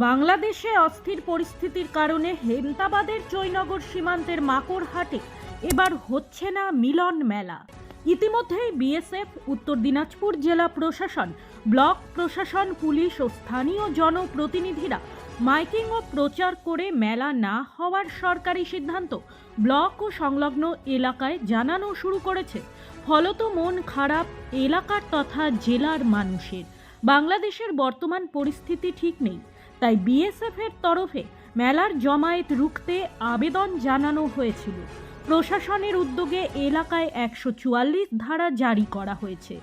বাংলাদেশে অস্থির পরিস্থিতির কারণে হেমতাবাদের জয়নগর সীমান্তের মাকড়হাটে এবার হচ্ছে না মিলন মেলা। ইতিমধ্যেই বিএসএফ, উত্তর দিনাজপুর জেলা প্রশাসন, ব্লক প্রশাসন, পুলিশ ও স্থানীয় জনপ্রতিনিধিরা মাইকিং ও প্রচার করে মেলা না হওয়ার সরকারি সিদ্ধান্ত ব্লক ও সংলগ্ন এলাকায় জানানো শুরু করেছে। ফলত মন খারাপ এলাকার তথা জেলার মানুষের। বাংলাদেশের বর্তমান পরিস্থিতি ঠিক নেই। তাই বিএসএফ এর তরফে মেলার জমায়েত রুখতে আবেদন জানানো হয়েছিল। প্রশাসনের উদ্যোগে এলাকায় একশো চুয়াল্লিশ ধারা জারি করা হয়েছে।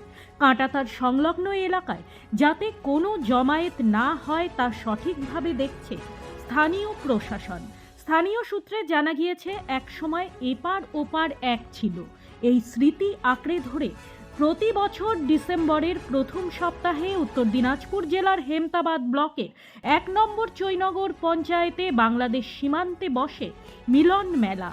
কাঁটাতার সংলগ্ন এলাকায় যাতে কোনো জমায়েত না হয় তা সঠিকভাবে দেখছে স্থানীয় প্রশাসন। স্থানীয় সূত্রে জানা গিয়েছে, একসময় এপার ওপার এক ছিল। এই স্মৃতি আঁকড়ে ধরে প্রতি বছর ডিসেম্বরের প্রথম সপ্তাহে উত্তর দিনাজপুর জেলার হেমতাবাদ ব্লকের এক নম্বর চৈনগর পঞ্চায়েতে বাংলাদেশ সীমান্তে বসে মিলন মেলা।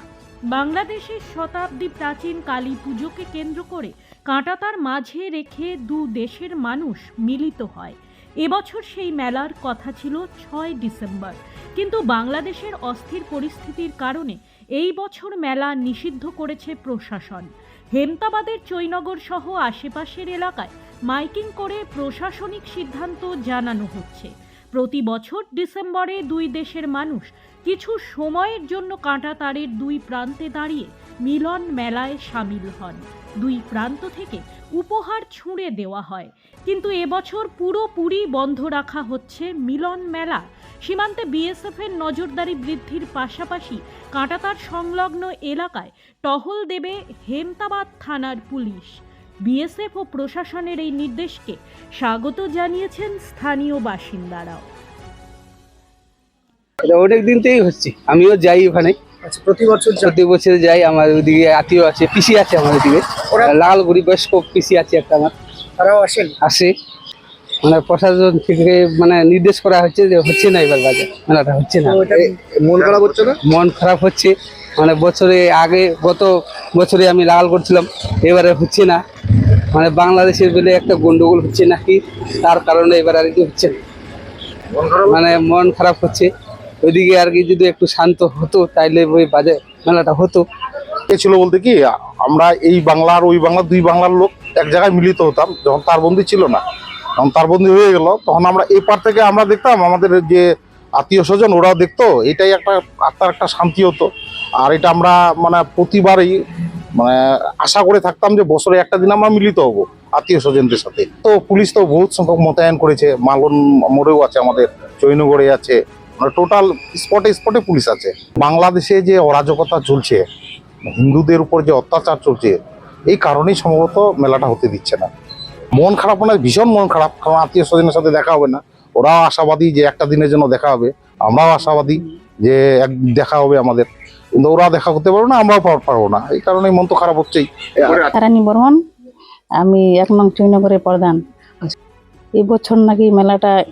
বাংলাদেশের শতাব্দী প্রাচীন কালী পুজোকে কেন্দ্র করে কাঁটাতার মাঝে রেখে দু দেশের মানুষ মিলিত হয়। এবছর সেই মেলার কথা ছিল ছয় ডিসেম্বর। কিন্তু বাংলাদেশের অস্থির পরিস্থিতির কারণে এই বছর মেলা নিষিদ্ধ করেছে প্রশাসন। হেমতাবাদের চৈনগর সহ আশেপাশের এলাকায় মাইকিং করে প্রশাসনিক সিদ্ধান্ত জানানো হচ্ছে। প্রতি বছর ডিসেম্বরে দুই দেশের মানুষ কিছু সময়ের জন্য কাঁটা তারের দুই প্রান্তে দাঁড়িয়ে মিলন মেলায় সামিল হন। দুই প্রান্ত থেকে উপহার ছুঁড়ে দেওয়া হয়। কিন্তু এবছর পুরোপুরি বন্ধ রাখা হচ্ছে মিলন মেলা। সীমান্তে বিএসএফের নজরদারি বৃদ্ধির পাশাপাশি কাঁটাতার সংলগ্ন এলাকায় টহল দেবে হেমতাবাদ থানার পুলিশ। বিএসএফ ও প্রশাসনের এই নির্দেশকে স্বাগত জানিয়েছেন স্থানীয় বাসিন্দারাও। এটা অনেক দিন থেকেই হচ্ছে। আমিও যাই ওখানে। আচ্ছা প্রতি বছর প্রতি বছর যাই আমার ওদিকে আত্মীয় আছে পিসি আছে আমার ওদিকে। লালগুড়ি বয়স্ক পিসি আছে একটা আমার। তারাও আসেন? আসে। মানে প্রশাসন থেকে মানে নির্দেশ করা হচ্ছে যে হচ্ছে না এবার বাজার। মেলাটা হচ্ছে না। মন খারাপ হচ্ছে না? মন খারাপ হচ্ছে। মানে বছরে আগে গত বছরে আমি লাল করছিলাম এবারে হচ্ছে না। মানে বাংলাদেশের বলে একটা গন্ডগোল হচ্ছে নাকি? তার কারণে এবার আর কি হচ্ছে। মন মানে মন খারাপ হচ্ছে। ওইদিকে আর কি যদি একটু শান্ত হতো, তাইলে ওই বাজার মেলাটা হতো। ছিল বলতে কি, আমরা এই বাংলা আর ওই বাংলা দুই বাংলার লোক এক জায়গায় মিলিত হতাম, যখন তার বন্দি ছিল না। তখন তার বন্দি হয়ে গেল, তখন আমরা এই পার থেকে আমরা দেখতাম, আমাদের যে আত্মীয় স্বজন, ওরাও দেখতো, এটাই একটা আত্মার একটা শান্তি হতো। আর এটা আমরা মানে প্রতিবারই মানে আশা করে থাকতাম যে বছরে একটা দিন আমরা মিলিত হব আত্মীয় স্বজনদের সাথে। তো পুলিশ তো বহুত সংখ্যক মোতায়েন করেছে, মালন মোড়েও আছে আমাদের জৈনগড়ে আছে টোটাল স্পটে স্পটে পুলিশ আছে। বাংলাদেশে যে অরাজকতা চলছে, হিন্দুদের উপর যে অত্যাচার চলছে, এই কারণেই সম্ভবত মেলাটা হতে দিচ্ছে না। মন খারাপ মানে ভীষণ মন খারাপ। কারণ আত্মীয় স্বজনের সাথে দেখা হবে না। ওরাও আশাবাদী যে একটা দিনের জন্য দেখা হবে। আমরাও আশাবাদী যে এক দেখা হবে আমাদের। কিন্তু ওরা দেখা করতে পারব না, আমরাও পার- পারব না। এই কারণে মন তো খারাপ হচ্ছেই। তারানি বর্মন আমি এক নং চৈনগরের প্রধান। এই বছর নাকি মেলাটা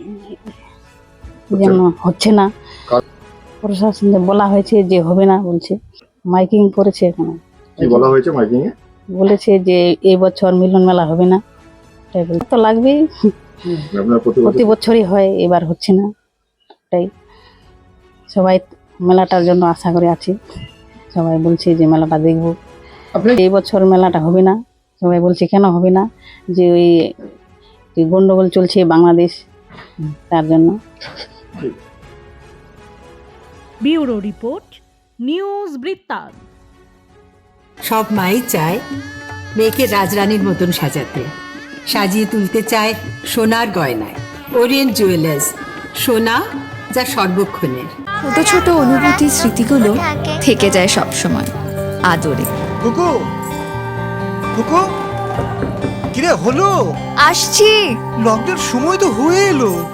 যেন হচ্ছে না। প্রশাসন বলা হয়েছে যে হবে না বলছে। মাইকিং করেছে এখানে। কি বলা হয়েছে মাইকিং এ বলেছে যে এই বছর মিলন মেলা হবে না। তাই তো আপনার প্রতি বছরই হয় এবার হচ্ছে না। তাই সবাই মেলাটার জন্য আশা করে আছি। সবাই বলছে যে মেলাটা দেখব। এই বছর মেলাটা হবে না। সবাই বলছে কেন হবে না? যে ওই গন্ডগোল চলছে বাংলাদেশ। তার জন্য ব্যুরো রিপোর্ট নিউজ বৃত্তান্ত। সব মাই চায় মেয়েকে রাজরানীর মতন সাজাতে। সাজিয়ে তুলতে চায় সোনার গয়নায়। ওরিয়েন্ট জুয়েলার্স সোনা যা সর্বক্ষণের। ছোট ছোট অনুভূতি স্মৃতিগুলো থেকে যায় সব সময় আদরে। কুকু! কুকু! কিরে হলো? আসছি। লকডাউন সময় তো হয়ে এলো।